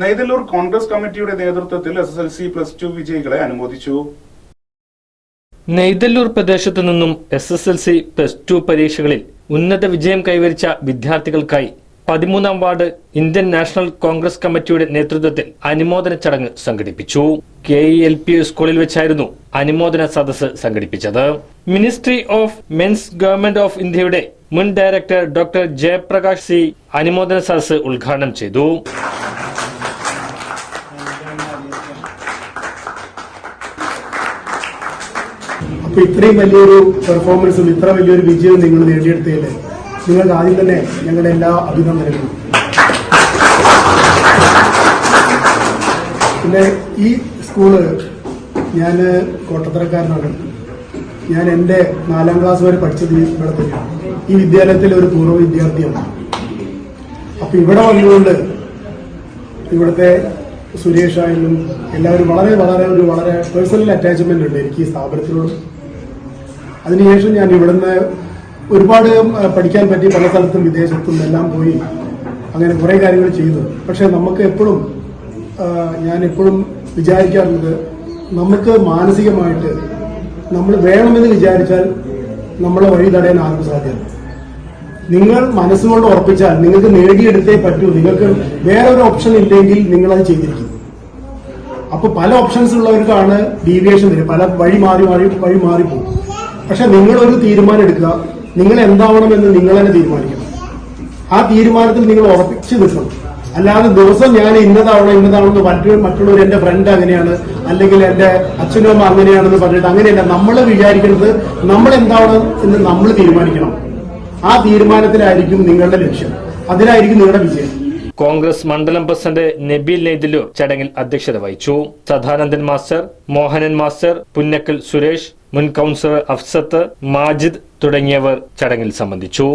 നെയ്തല്ലൂർ കോൺഗ്രസ് കമ്മിറ്റിയുടെ നേതൃത്വത്തിൽ S S L C plus two വിജയികളെ അനുമോദിച്ചു. നെയ്തല്ലൂർ പ്രദേശത്തു നിന്നും S S L C plus two പരീക്ഷകളിൽ ഉന്നത വിജയം കൈവരിച്ച വിദ്യാർത്ഥികൾക്കായി പതിമൂന്നാം വാർഡ് ഇന്ത്യൻ നാഷണൽ കോൺഗ്രസ് കമ്മിറ്റിയുടെ നേതൃത്വത്തിൽ അനുമോദന ചടങ്ങ് സംഘടിപ്പിച്ചു. കെ ഇ എൽ പി സ്കൂളിൽ വെച്ചായിരുന്നു അനുമോദന സദസ്സ് സംഘടിപ്പിച്ചത്. Ministry of men's government of ഇന്ത്യയുടെ മുൻ ഡയറക്ടർ ഡോക്ടർ ജയപ്രകാശ് സി അനുമോദന സദസ്സ് ഉദ്ഘാടനം ചെയ്തു. അപ്പൊ ഇത്രയും വലിയൊരു പെർഫോമൻസും ഇത്ര വലിയൊരു വിജയവും നിങ്ങൾ നേടിയെടുത്തതിൽ നിങ്ങൾക്ക് ആദ്യം തന്നെ ഞങ്ങളുടെ എല്ലാ അഭിനന്ദനങ്ങളും. പിന്നെ ഈ സ്കൂൾ ഞാൻ കോട്ടത്തരക്കാരനാണ് ഞാൻ എന്റെ നാലാം ക്ലാസ് വരെ പഠിച്ചത് ഇവിടെ തന്നെയാണ്. ഈ വിദ്യാലയത്തിലെ ഒരു പൂർവ വിദ്യാർത്ഥിയാണ്. അപ്പൊ ഇവിടെ വന്നുകൊണ്ട് ഇവിടുത്തെ സുരേഷ് ആയാലും എല്ലാവരും വളരെ വളരെ ഒരു വളരെ പേഴ്സണൽ അറ്റാച്ച്മെന്റ് ഉണ്ട് എനിക്ക് ഈ സ്ഥാപനത്തിനോട്. അതിനുശേഷം ഞാൻ ഇവിടുന്ന് ഒരുപാട് പഠിക്കാൻ പറ്റി പല സ്ഥലത്തും വിദേശത്തും എല്ലാം പോയി. അങ്ങനെ കുറെ കാര്യങ്ങൾ ചെയ്തു. പക്ഷെ നമുക്ക് എപ്പോഴും ഞാൻ എപ്പോഴും വിചാരിക്കാറുള്ളത് നമുക്ക് മാനസികമായിട്ട് നമ്മൾ വേണമെന്ന് വിചാരിച്ചാൽ നമ്മളെ വഴി തടയാൻ ആർക്കും സാധ്യമല്ല. നിങ്ങൾ മനസ്സുകൊണ്ട് ഉറപ്പിച്ചാൽ നിങ്ങൾക്ക് നേടിയെടുത്തേ പറ്റൂ. നിങ്ങൾക്ക് വേറെ ഒരു ഓപ്ഷൻ ഇല്ലെങ്കിൽ നിങ്ങൾ അത് ചെയ്തിരിക്കും. അപ്പൊ പല ഓപ്ഷൻസ് ഉള്ളവർക്കാണ് ഡീവിയേഷൻ വരും പല വഴി മാറി മാറി വഴി മാറിപ്പോകും പക്ഷെ നിങ്ങൾ ഒരു തീരുമാനം എടുക്കുക. നിങ്ങൾ എന്താവണമെന്ന് നിങ്ങൾ തന്നെ തീരുമാനിക്കണം. ആ തീരുമാനത്തിൽ നിങ്ങൾ ഉറപ്പിച്ചു നിൽക്കണം. അല്ലാതെ ദിവസം ഞാൻ ഇന്നതാവണം ഇന്നതാവണം മറ്റൊരു മറ്റുള്ളവർ എന്റെ ഫ്രണ്ട് അങ്ങനെയാണ് അല്ലെങ്കിൽ എന്റെ അച്ഛനും അമ്മ അങ്ങനെയാണെന്ന് പറഞ്ഞിട്ട് അങ്ങനെയല്ല. നമ്മൾ വിചാരിക്കുന്നത് നമ്മൾ എന്താവണം എന്ന് നമ്മൾ തീരുമാനിക്കണം. ആ തീരുമാനത്തിലായിരിക്കും നിങ്ങളുടെ ലക്ഷ്യം. അതിലായിരിക്കും നിങ്ങളുടെ വിജയം. കോൺഗ്രസ് മണ്ഡലം പ്രസിഡന്റ് നബീൽ നെയ്തിലൂർ ചടങ്ങിൽ അധ്യക്ഷത വഹിച്ചു. സദാനന്ദൻ മാസ്റ്റർ മോഹനൻ മാസ്റ്റർ പുന്നക്കൽ സുരേഷ് മുൻ കൗൺസിലർ അഫ്സത്ത് മാജിദ് തുടങ്ങിയവർ ചടങ്ങിൽ സംബന്ധിച്ചു.